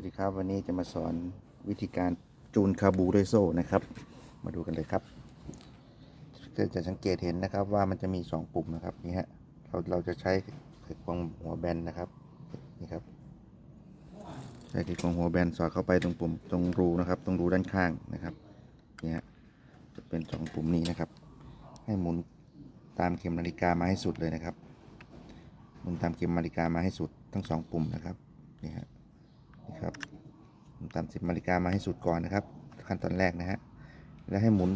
วัสดีครับวันนี้จะมาสอนวิธีการจูนคาบูด้วยโซ่นะครับ มาดูกันเลยครับก็จะสังเกตเห็นนะครับว่ามันจะมี 2 ปุ่มนะครับนี่ฮะเราเราจะใช้ไขควงหัวแบนนะครับนี่ครับใช้ไขควงหัวแบนสอดเข้าไปตรงปุ่มตรงรูนะครับตรงรูด้านข้างนะครับนี่ฮะจะเป็นสองปุ่มนี้นะครับ ให้หมุนตามเข็มนาฬิกามาให้สุดเลยนะครับหมุนตามเข็มนาฬิกามาให้สุดทั้งสองปุ่มนะครับนี่ฮะ ตามสิบนาฬิกามาให้สุดก่อนนะครับ ขั้นตอนแรกนะฮะแล้วให้หมุน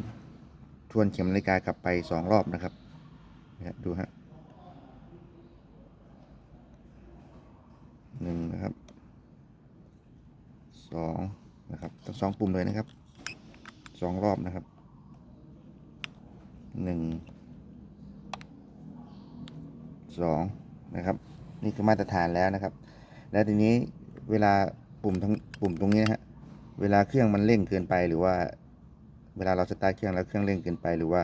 ทวนเข็มนาฬิกากลับไปสองรอบนะครับนะดูฮะหนึ่งนะครับสองนะครับทั้งสองปุ่มเลยนะครับสองรอบนะครับหนึ่งสองนะครับ นี่คือมาตรฐานแล้วนะครับ แล้วทีนี้เวลา ปุ่มทั้งปุ่มตรงนี้นะฮะเวลาเครื่องมันเร่งเกินไปหรือว่า เวลาเราสตาร์ทเครื่องแล้วเครื่องเร่งเกินไป หรือว่า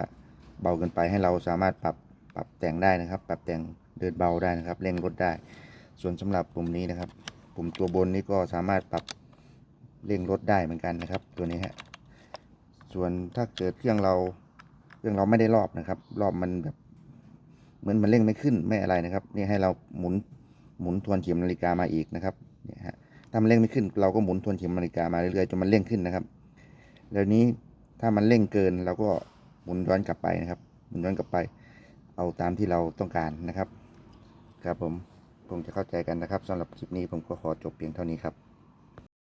เบาเกินไปให้เราสามารถปรับปรับแต่งได้นะครับ ปรับแต่งเดินเบาได้นะครับเร่งรถได้ ส่วนสำหรับปุ่มนี้นะครับ ปุ่มตัวบนนี้ก็สามารถปรับเร่งรถได้เหมือนกันนะครับ ตัวนี้ฮะส่วนถ้าเกิดเครื่องเราเครื่องเราไม่ได้รอบนะครับ รอบมันแบบเหมือนมันเร่งไม่ขึ้นไม่อะไรนะครับ นี่ให้เราหมุนหมุนทวนเข็มนาฬิกามาอีกนะครับเนี่ยฮะ ถ้ามันเร่งไม่ขึ้น เราก็หมุนทวนเข็มนาฬิกามาเรื่อยๆจนมันเร่งขึ้นนะครับแล้วนี้ถ้ามันเร่งเกินเราก็หมุนย้อนกลับไปนะครับ หมุนย้อนกลับไป เอาตามที่เราต้องการนะครับ ครับผมคงจะเข้าใจกันนะครับสำหรับคลิปนี้ผมก็ขอจบเพียงเท่านี้ครับ